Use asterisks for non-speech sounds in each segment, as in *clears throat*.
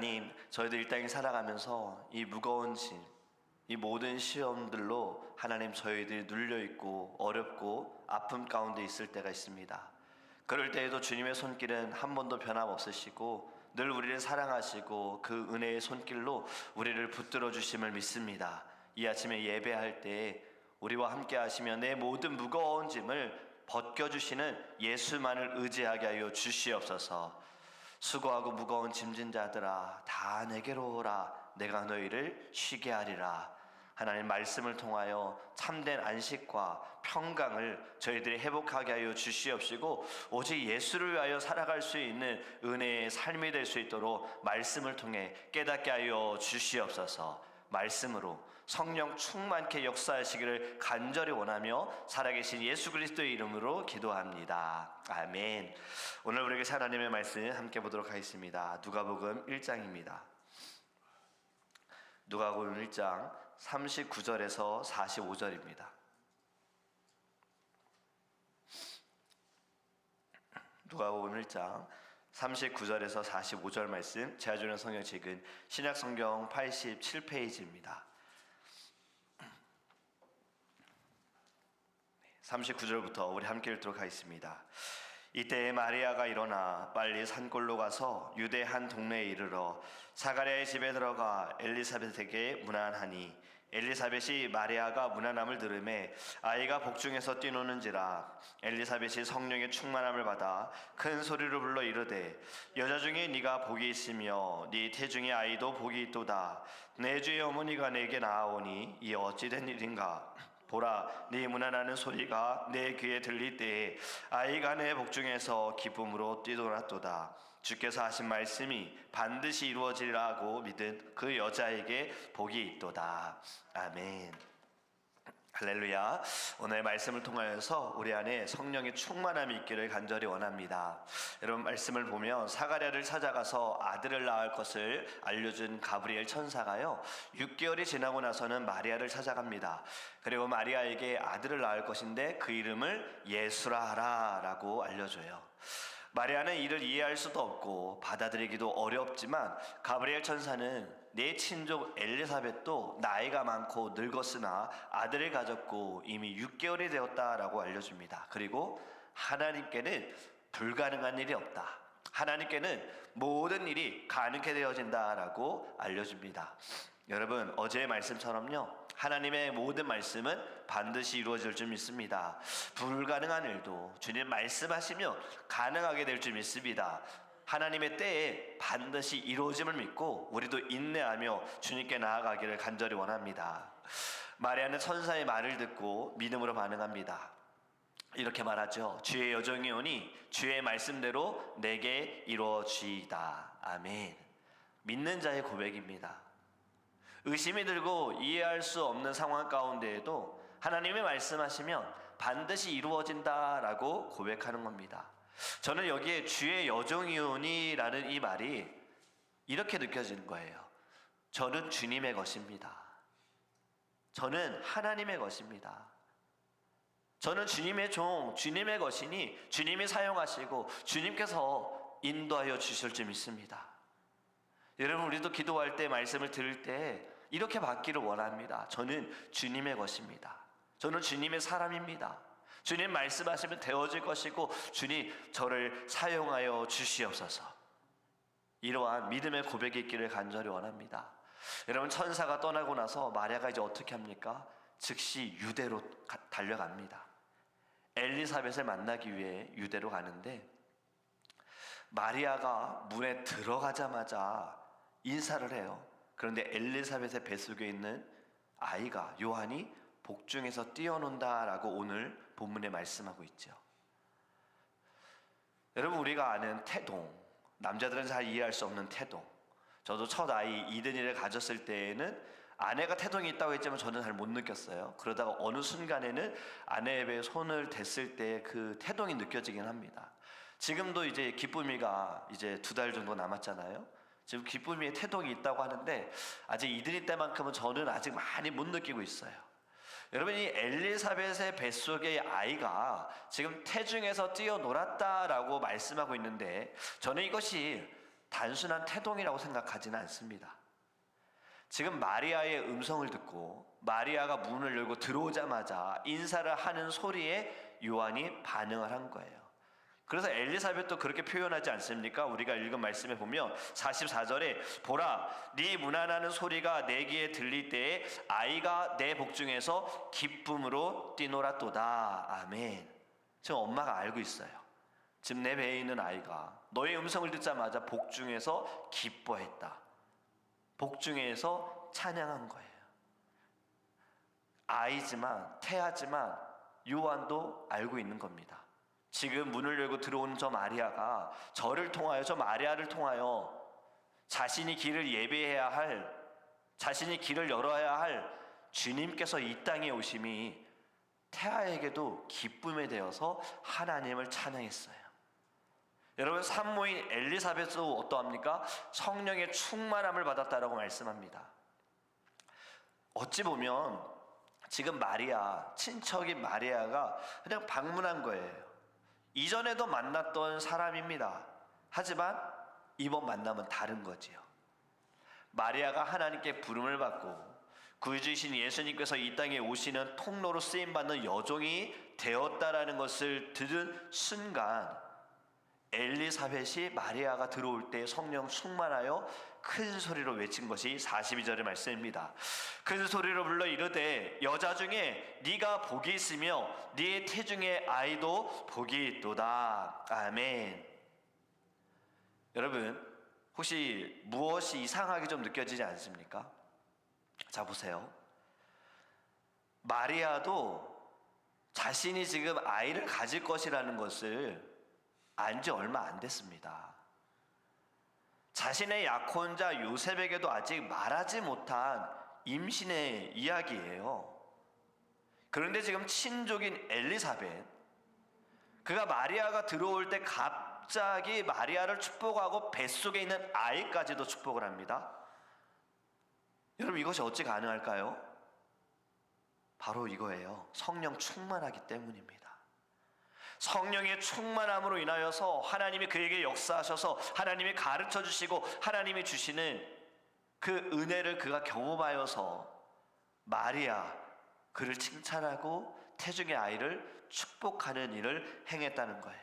하나님, 저희들 이 땅에 살아가면서 이 무거운 짐, 이 모든 시험들로 하나님 저희들이 눌려 있고 어렵고 아픔 가운데 있을 때가 있습니다. 그럴 때에도 주님의 손길은 한 번도 변함없으시고 늘 우리를 사랑하시고 그 은혜의 손길로 우리를 붙들어 주심을 믿습니다. 이 아침에 예배할 때 우리와 함께 하시며 내 모든 무거운 짐을 벗겨주시는 예수만을 의지하게 하여 주시옵소서. 수고하고 무거운 짐진 자들아 다 내게로 오라. 내가 너희를 쉬게 하리라. 하나님 말씀을 통하여 참된 안식과 평강을 저희들이 회복하게 하여 주시옵시고 오직 예수를 위하여 살아갈 수 있는 은혜의 삶이 될 수 있도록 말씀을 통해 깨닫게 하여 주시옵소서. 말씀으로 성령 충만케 역사하시기를 간절히 원하며 살아계신 예수 그리스도의 이름으로 기도합니다. 아멘. 오늘 우리에게 하나님의 말씀 함께 보도록 하겠습니다. 누가복음 1장입니다. 누가복음 1장 39절에서 45절입니다. 누가복음 1장 39절에서 45절 말씀 제가 주는 성경 책은 신약 성경 87페이지입니다. 39절부터 우리 함께 읽도록 하겠습니다. 이때 마리아가 일어나 빨리 산골로 가서 유대 한 동네에 이르러 사가랴의 집에 들어가 엘리사벳에게 문안하니 엘리사벳이 마리아가 문안함을 들음에 아이가 복중에서 뛰노는지라 엘리사벳이 성령의 충만함을 받아 큰 소리로 불러 이르되 여자 중에 네가 복이 있으며 네 태중의 아이도 복이 있도다 내 주의 어머니가 내게 나아오니 이 어찌 된 일인가 보라 네 문안하는 소리가 내 귀에 들릴 때에 아이가 내 복중에서 기쁨으로 뛰돌았도다. 주께서 하신 말씀이 반드시 이루어지리라고 믿은 그 여자에게 복이 있도다. 아멘 할렐루야. 오늘 말씀을 통하여서 우리 안에 성령의 충만함이 있기를 간절히 원합니다. 여러분 말씀을 보면 사가랴를 찾아가서 아들을 낳을 것을 알려준 가브리엘 천사가요. 6개월이 지나고 나서는 마리아를 찾아갑니다. 그리고 마리아에게 아들을 낳을 것인데 그 이름을 예수라 하라라고 알려줘요. 마리아는 이를 이해할 수도 없고 받아들이기도 어렵지만 가브리엘 천사는 내 친족 엘리사벳도 나이가 많고 늙었으나 아들을 가졌고 이미 6개월이 되었다라고 알려줍니다. 그리고 하나님께는 불가능한 일이 없다. 하나님께는 모든 일이 가능케 되어진다라고 알려줍니다. 여러분 어제의 말씀처럼요. 하나님의 모든 말씀은 반드시 이루어질 줄 믿습니다. 불가능한 일도 주님 말씀하시면 가능하게 될 줄 믿습니다. 하나님의 때에 반드시 이루어짐을 믿고 우리도 인내하며 주님께 나아가기를 간절히 원합니다. 마리아는 천사의 말을 듣고 믿음으로 반응합니다. 이렇게 말하죠. 주의 여정이 오니 주의 말씀대로 내게 이루어지이다. 아멘. 믿는 자의 고백입니다. 의심이 들고 이해할 수 없는 상황 가운데에도 하나님이 말씀하시면 반드시 이루어진다라고 고백하는 겁니다. 저는 여기에 주의 여종이오니라는 이 말이 이렇게 느껴지는 거예요. 저는 주님의 것입니다. 저는 하나님의 것입니다. 저는 주님의 종, 주님의 것이니 주님이 사용하시고 주님께서 인도하여 주실 줄 믿습니다. 여러분 우리도 기도할 때 말씀을 들을 때 이렇게 받기를 원합니다. 저는 주님의 것입니다. 저는 주님의 사람입니다. 주님 말씀하시면 되어질 것이고 주님 저를 사용하여 주시옵소서. 이러한 믿음의 고백이 있기를 간절히 원합니다. 여러분 천사가 떠나고 나서 마리아가 이제 어떻게 합니까? 즉시 유대로 달려갑니다. 엘리사벳을 만나기 위해 유대로 가는데 마리아가 문에 들어가자마자 인사를 해요. 그런데 엘리사벳의 뱃속에 있는 아이가 요한이 복중에서 뛰어논다라고 오늘 본문에 말씀하고 있죠. 여러분 우리가 아는 태동 남자들은 잘 이해할 수 없는 태동 저도 첫 아이 이든이를 가졌을 때에는 아내가 태동이 있다고 했지만 저는 잘 못 느꼈어요. 그러다가 어느 순간에는 아내의 손을 댔을 때 그 태동이 느껴지긴 합니다. 지금도 이제 기쁨이가 이제 두 달 정도 남았잖아요. 지금 기쁨이의 태동이 있다고 하는데 아직 이든이 때만큼은 저는 아직 많이 못 느끼고 있어요. 여러분 이 엘리사벳의 뱃속의 아이가 지금 태중에서 뛰어놀았다라고 말씀하고 있는데 저는 이것이 단순한 태동이라고 생각하지는 않습니다. 지금 마리아의 음성을 듣고 마리아가 문을 열고 들어오자마자 인사를 하는 소리에 요한이 반응을 한 거예요. 그래서 엘리사벳도 그렇게 표현하지 않습니까? 우리가 읽은 말씀에 보면 44절에 보라 네 문안하는 소리가 내 귀에 들릴 때에 아이가 내 복중에서 기쁨으로 뛰놀았도다. 아멘. 지금 엄마가 알고 있어요. 지금 내 배에 있는 아이가 너의 음성을 듣자마자 복중에서 기뻐했다. 복중에서 찬양한 거예요. 아이지만 태아지만 요한도 알고 있는 겁니다. 지금 문을 열고 들어오는 저 마리아가 저를 통하여 저 마리아를 통하여 자신이 길을 예배해야 할 자신이 길을 열어야 할 주님께서 이 땅에 오심이 태아에게도 기쁨에 되어서 하나님을 찬양했어요. 여러분 산모인 엘리사벳도 어떠합니까? 성령의 충만함을 받았다라고 말씀합니다. 어찌 보면 지금 마리아 친척인 마리아가 그냥 방문한 거예요. 이전에도 만났던 사람입니다. 하지만 이번 만남은 다른 거지요. 마리아가 하나님께 부름을 받고 구주이신 예수님께서 이 땅에 오시는 통로로 쓰임 받는 여종이 되었다라는 것을 들은 순간 엘리사벳이 마리아가 들어올 때 성령 충만하여 큰 소리로 외친 것이 42절의 말씀입니다. 큰 소리로 불러 이르되 여자 중에 네가 복이 있으며 네 태중의 아이도 복이 있도다. 아멘. 여러분 혹시 무엇이 이상하게 좀 느껴지지 않습니까? 자 보세요. 마리아도 자신이 지금 아이를 가질 것이라는 것을 안 지 얼마 안 됐습니다. 자신의 약혼자 요셉에게도 아직 말하지 못한 임신의 이야기예요. 그런데 지금 친족인 엘리사벳, 그가 마리아가 들어올 때 갑자기 마리아를 축복하고 뱃속에 있는 아이까지도 축복을 합니다. 여러분 이것이 어찌 가능할까요? 바로 이거예요. 성령 충만하기 때문입니다. 성령의 충만함으로 인하여서 하나님이 그에게 역사하셔서 하나님이 가르쳐 주시고 하나님이 주시는 그 은혜를 그가 경험하여서 마리아 그를 칭찬하고 태중의 아이를 축복하는 일을 행했다는 거예요.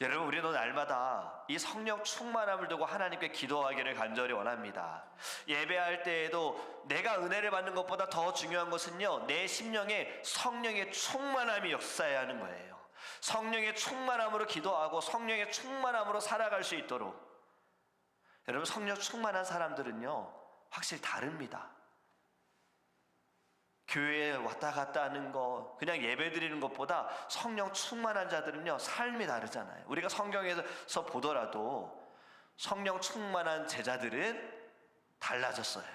여러분 우리는 날마다 이 성령 충만함을 두고 하나님께 기도하기를 간절히 원합니다. 예배할 때에도 내가 은혜를 받는 것보다 더 중요한 것은요 내 심령에 성령의 충만함이 역사해야 하는 거예요. 성령의 충만함으로 기도하고 성령의 충만함으로 살아갈 수 있도록 여러분 성령 충만한 사람들은요 확실히 다릅니다. 교회에 왔다 갔다 하는 거 그냥 예배 드리는 것보다 성령 충만한 자들은요 삶이 다르잖아요. 우리가 성경에서 보더라도 성령 충만한 제자들은 달라졌어요.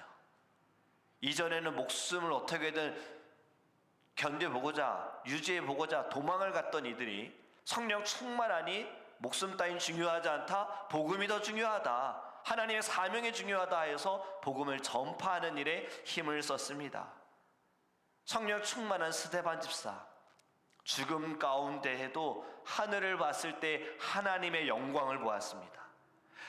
이전에는 목숨을 어떻게든 견뎌보고자 유지해보고자 도망을 갔던 이들이 성령 충만하니 목숨 따윈 중요하지 않다 복음이 더 중요하다 하나님의 사명이 중요하다 해서 복음을 전파하는 일에 힘을 썼습니다. 성령 충만한 스테반 집사 죽음 가운데에도 하늘을 봤을 때 하나님의 영광을 보았습니다.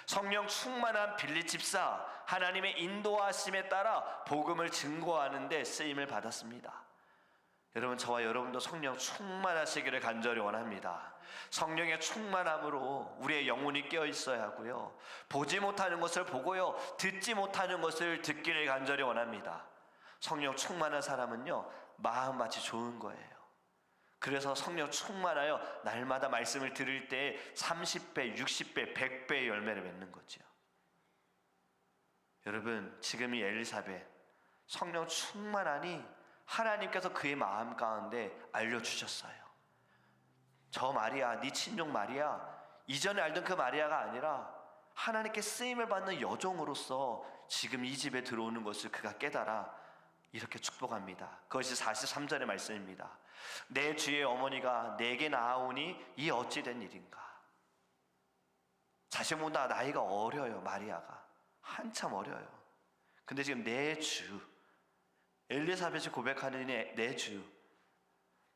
성령 충만한 빌리 집사 하나님의 인도하심에 따라 복음을 증거하는데 쓰임을 받았습니다 여러분 저와 여러분도 성령 충만하시기를 간절히 원합니다. 성령의 충만함으로 우리의 영혼이 깨어 있어야 하고요. 보지 못하는 것을 보고요. 듣지 못하는 것을 듣기를 간절히 원합니다. 성령 충만한 사람은요. 마음밭이 좋은 거예요. 그래서 성령 충만하여 날마다 말씀을 들을 때 30배, 60배, 100배의 열매를 맺는 거죠. 여러분, 지금 이 엘리사벳 성령 충만하니 하나님께서 그의 마음 가운데 알려주셨어요. 저 마리아, 네 친족 마리아, 이전에 알던 그 마리아가 아니라 하나님께 쓰임을 받는 여종으로서 지금 이 집에 들어오는 것을 그가 깨달아 이렇게 축복합니다. 그것이 43절의 말씀입니다. 내 주의 어머니가 내게 나아오니 이 어찌 된 일인가? 자신보다 나이가 어려요, 마리아가. 한참 어려요. 근데 지금 내 주, 엘리사벳이 고백하는 내 주,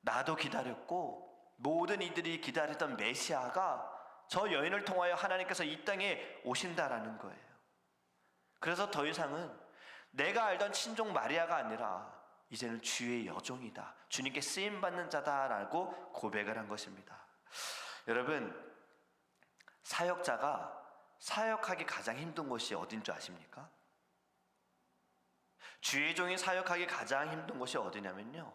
나도 기다렸고 모든 이들이 기다렸던 메시아가 저 여인을 통하여 하나님께서 이 땅에 오신다라는 거예요. 그래서 더 이상은 내가 알던 친종 마리아가 아니라 이제는 주의 여종이다. 주님께 쓰임 받는 자다라고 고백을 한 것입니다. 여러분 사역자가 사역하기 가장 힘든 곳이 어딘 줄 아십니까? 주의 종이 사역하기 가장 힘든 곳이 어디냐면요.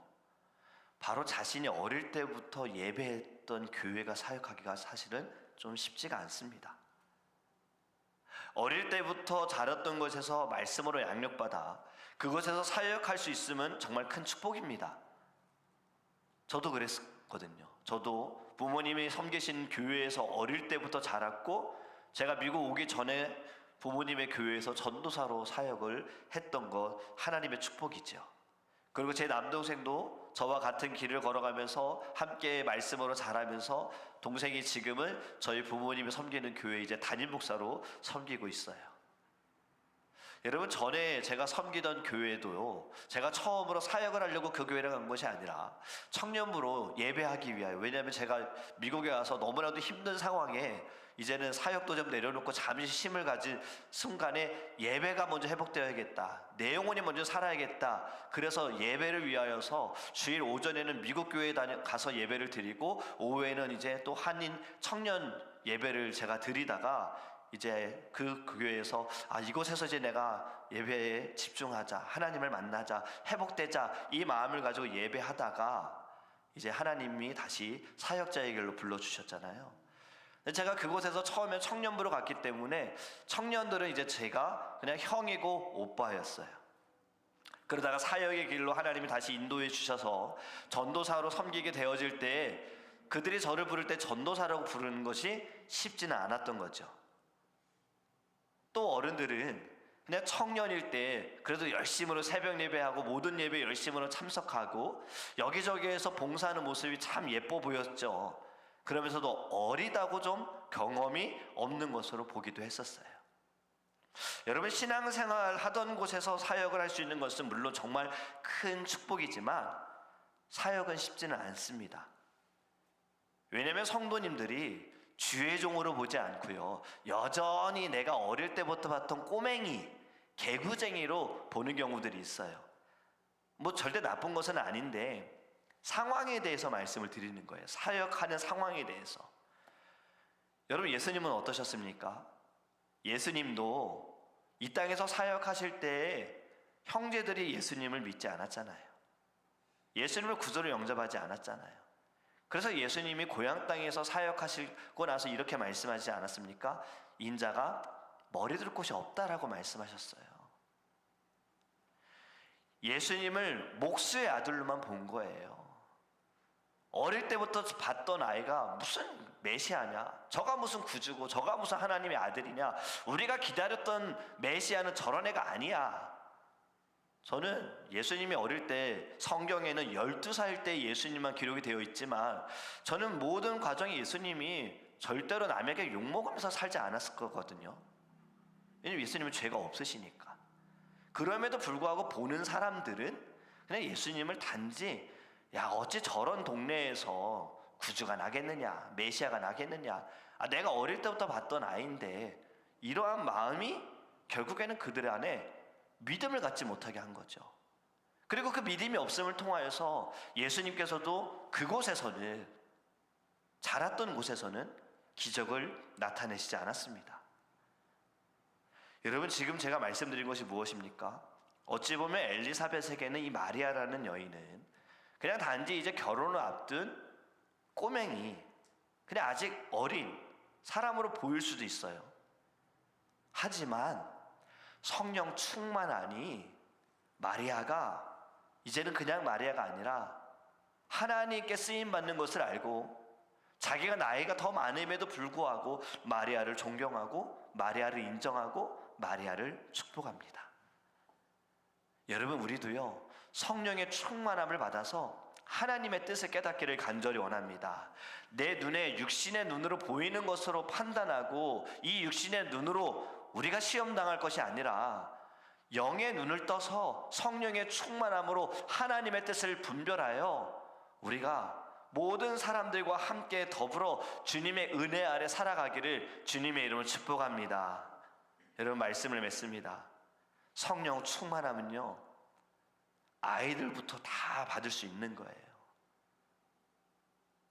바로 자신이 어릴 때부터 예배했던 교회가 사역하기가 사실은 좀 쉽지가 않습니다. 어릴 때부터 자랐던 곳에서 말씀으로 양육받아 그곳에서 사역할 수 있으면 정말 큰 축복입니다. 저도 그랬거든요. 저도 부모님이 섬기신 교회에서 어릴 때부터 자랐고 제가 미국 오기 전에 부모님의 교회에서 전도사로 사역을 했던 것 하나님의 축복이죠. 그리고 제 남동생도 저와 같은 길을 걸어가면서 함께 말씀으로 자라면서 동생이 지금은 저희 부모님이 섬기는 교회 이제 담임 목사로 섬기고 있어요. 여러분 전에 제가 섬기던 교회도요. 제가 처음으로 사역을 하려고 그 교회를 간 것이 아니라 청년부로 예배하기 위하여. 왜냐하면 제가 미국에 와서 너무나도 힘든 상황에 이제는 사역도 좀 내려놓고 잠시 쉼을 가진 순간에 예배가 먼저 회복되어야겠다. 내 영혼이 먼저 살아야겠다. 그래서 예배를 위하여서 주일 오전에는 미국 교회에 가서 예배를 드리고 오후에는 이제 또 한인 청년 예배를 제가 드리다가 이제 그 교회에서 아 이곳에서 이제 내가 예배에 집중하자 하나님을 만나자 회복되자 이 마음을 가지고 예배하다가 이제 하나님이 다시 사역자의 길로 불러 주셨잖아요. 제가 그곳에서 처음에 청년부로 갔기 때문에 청년들은 이제 제가 그냥 형이고 오빠였어요. 그러다가 사역의 길로 하나님이 다시 인도해 주셔서 전도사로 섬기게 되어질 때 그들이 저를 부를 때 전도사라고 부르는 것이 쉽지는 않았던 거죠. 또 어른들은 그냥 청년일 때 그래도 열심으로 새벽 예배하고 모든 예배 열심으로 참석하고 여기저기에서 봉사하는 모습이 참 예뻐 보였죠. 그러면서도 어리다고 좀 경험이 없는 것으로 보기도 했었어요. 여러분 신앙생활 하던 곳에서 사역을 할 수 있는 것은 물론 정말 큰 축복이지만 사역은 쉽지는 않습니다. 왜냐하면 성도님들이 주의 종으로 보지 않고요. 여전히 내가 어릴 때부터 봤던 꼬맹이, 개구쟁이로 보는 경우들이 있어요. 뭐 절대 나쁜 것은 아닌데 상황에 대해서 말씀을 드리는 거예요. 사역하는 상황에 대해서. 여러분 예수님은 어떠셨습니까? 예수님도 이 땅에서 사역하실 때 형제들이 예수님을 믿지 않았잖아요. 예수님을 구조로 영접하지 않았잖아요. 그래서 예수님이 고향 땅에서 사역하시고 나서 이렇게 말씀하지 않았습니까? 인자가 머리 둘 곳이 없다라고 말씀하셨어요. 예수님을 목수의 아들로만 본 거예요. 어릴 때부터 봤던 아이가 무슨 메시아냐? 저가 무슨 구주고 저가 무슨 하나님의 아들이냐? 우리가 기다렸던 메시아는 저런 애가 아니야. 저는 예수님이 어릴 때 성경에는 12살 때 예수님만 기록이 되어 있지만 저는 모든 과정에 예수님이 절대로 남에게 욕먹으면서 살지 않았을 거거든요. 왜냐면 예수님은 죄가 없으시니까. 그럼에도 불구하고 보는 사람들은 그냥 예수님을 단지 야 어찌 저런 동네에서 구주가 나겠느냐 메시아가 나겠느냐 아, 내가 어릴 때부터 봤던 아이인데 이러한 마음이 결국에는 그들 안에 믿음을 갖지 못하게 한 거죠. 그리고 그 믿음이 없음을 통하여서 예수님께서도 그곳에서는 자랐던 곳에서는 기적을 나타내시지 않았습니다. 여러분 지금 제가 말씀드린 것이 무엇입니까? 어찌 보면 엘리사벳에게는 이 마리아라는 여인은 그냥 단지 이제 결혼을 앞둔 꼬맹이, 그냥 아직 어린 사람으로 보일 수도 있어요. 하지만 성령 충만하니 마리아가 이제는 그냥 마리아가 아니라 하나님께 쓰임 받는 것을 알고 자기가 나이가 더 많음에도 불구하고 마리아를 존경하고 마리아를 인정하고 마리아를 축복합니다. 여러분 우리도요 성령의 충만함을 받아서 하나님의 뜻을 깨닫기를 간절히 원합니다. 내 눈에 육신의 눈으로 보이는 것으로 판단하고 이 육신의 눈으로 우리가 시험 당할 것이 아니라 영의 눈을 떠서 성령의 충만함으로 하나님의 뜻을 분별하여 우리가 모든 사람들과 함께 더불어 주님의 은혜 아래 살아가기를 주님의 이름으로 축복합니다. 여러분 말씀을 맺습니다. 성령 충만하면요. 아이들부터 다 받을 수 있는 거예요.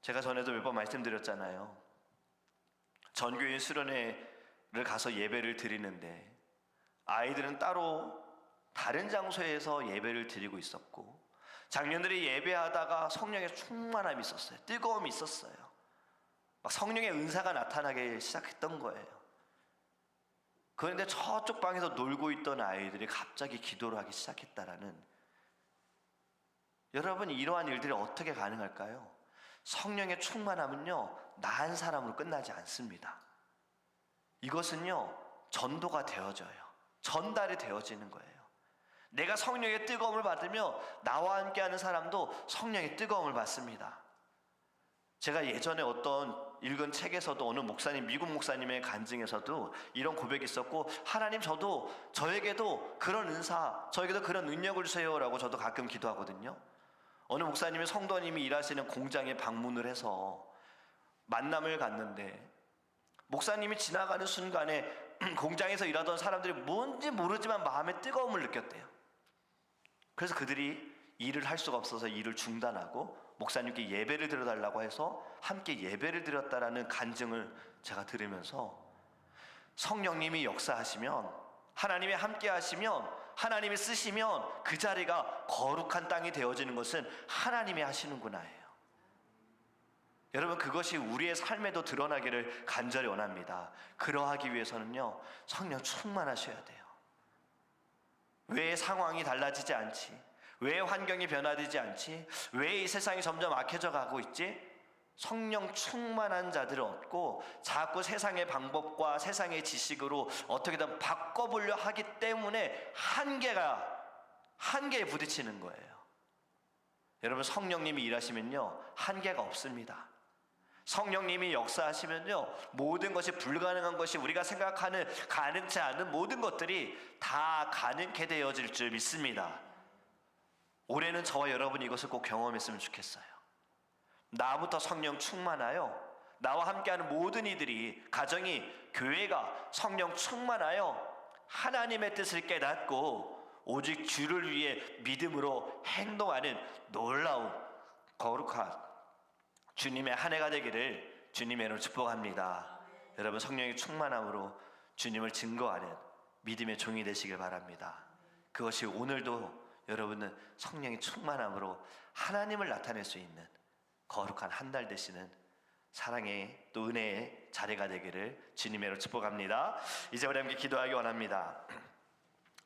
제가 전에도 몇 번 말씀드렸잖아요. 전교인 수련회를 가서 예배를 드리는데 아이들은 따로 다른 장소에서 예배를 드리고 있었고 작년들이 예배하다가 성령의 충만함이 있었어요. 뜨거움이 있었어요. 막 성령의 은사가 나타나기 시작했던 거예요. 그런데 저쪽 방에서 놀고 있던 아이들이 갑자기 기도를 하기 시작했다라는 여러분 이러한 일들이 어떻게 가능할까요? 성령의 충만함은요 나한 사람으로 끝나지 않습니다. 이것은요 전도가 되어져요. 전달이 되어지는 거예요. 내가 성령의 뜨거움을 받으며 나와 함께하는 사람도 성령의 뜨거움을 받습니다. 제가 예전에 어떤 읽은 책에서도 어느 목사님 미국 목사님의 간증에서도 이런 고백이 있었고 하나님 저도 저에게도 그런 은사 저에게도 그런 능력을 주세요라고 저도 가끔 기도하거든요. 어느 목사님이 성도님이 일하시는 공장에 방문을 해서 만남을 갔는데 목사님이 지나가는 순간에 *clears throat* 공장에서 일하던 사람들이 뭔지 모르지만 마음에 뜨거움을 느꼈대요. 그래서 그들이 일을 할 수가 없어서 일을 중단하고 목사님께 예배를 드려달라고 해서 함께 예배를 드렸다라는 간증을 제가 들으면서 성령님이 역사하시면 하나님이 함께 하시면 하나님이 쓰시면 그 자리가 거룩한 땅이 되어지는 것은 하나님이 하시는구나예요. 여러분 그것이 우리의 삶에도 드러나기를 간절히 원합니다. 그러하기 위해서는요 성령 충만하셔야 돼요. 왜 상황이 달라지지 않지? 왜 환경이 변화되지 않지? 왜 이 세상이 점점 악해져 가고 있지? 성령 충만한 자들을 얻고 자꾸 세상의 방법과 세상의 지식으로 어떻게든 바꿔보려 하기 때문에 한계가 한계에 부딪히는 거예요. 여러분 성령님이 일하시면요 한계가 없습니다. 성령님이 역사하시면요 모든 것이 불가능한 것이 우리가 생각하는 가능치 않은 모든 것들이 다 가능케 되어질 줄 믿습니다. 올해는 저와 여러분이 이것을 꼭 경험했으면 좋겠어요. 나부터 성령 충만하여 나와 함께하는 모든 이들이 가정이 교회가 성령 충만하여 하나님의 뜻을 깨닫고 오직 주를 위해 믿음으로 행동하는 놀라운 거룩한 주님의 한 해가 되기를 주님의 이름으로 축복합니다. 여러분 성령의 충만함으로 주님을 증거하는 믿음의 종이 되시길 바랍니다. 그것이 오늘도 여러분은 성령의 충만함으로 하나님을 나타낼 수 있는 거룩한 한 달 되시는 사랑의 또 은혜의 자리가 되기를 주님의 이름으로 축복합니다. 이제 우리 함께 기도하기 원합니다.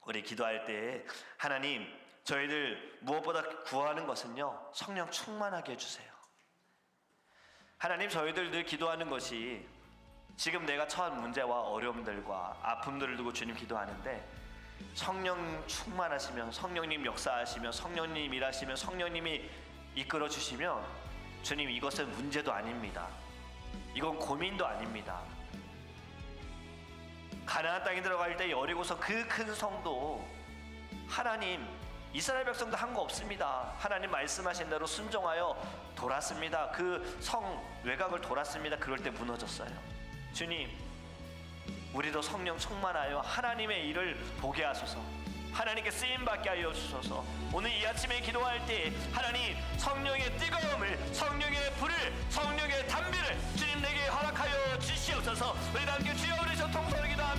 우리 기도할 때 하나님 저희들 무엇보다 구하는 것은요 성령 충만하게 해주세요. 하나님 저희들 늘 기도하는 것이 지금 내가 처한 문제와 어려움들과 아픔들을 두고 주님 기도하는데 성령 충만하시면 성령님 역사하시면 성령님 일하시면 성령님이 이끌어 주시면 주님 이것은 문제도 아닙니다. 이건 고민도 아닙니다. 가나안 땅에 들어갈 때 여리고서 그 큰 성도 하나님 이스라엘 백성도 한 거 없습니다. 하나님 말씀하신 대로 순종하여 돌았습니다. 그 성 외곽을 돌았습니다. 그럴 때 무너졌어요. 주님, 우리도 성령 충만하여 하나님의 일을 보게 하소서. 하나님께 쓰임 받게 하여 주소서. 오늘 이 아침에 기도할 때 하나님 성령의 뜨거움을 성령의 불을 성령의 담비를 주님 내게 허락하여 주시옵소서. 우리 함께 주여 우리 저 통성을 기도합니다.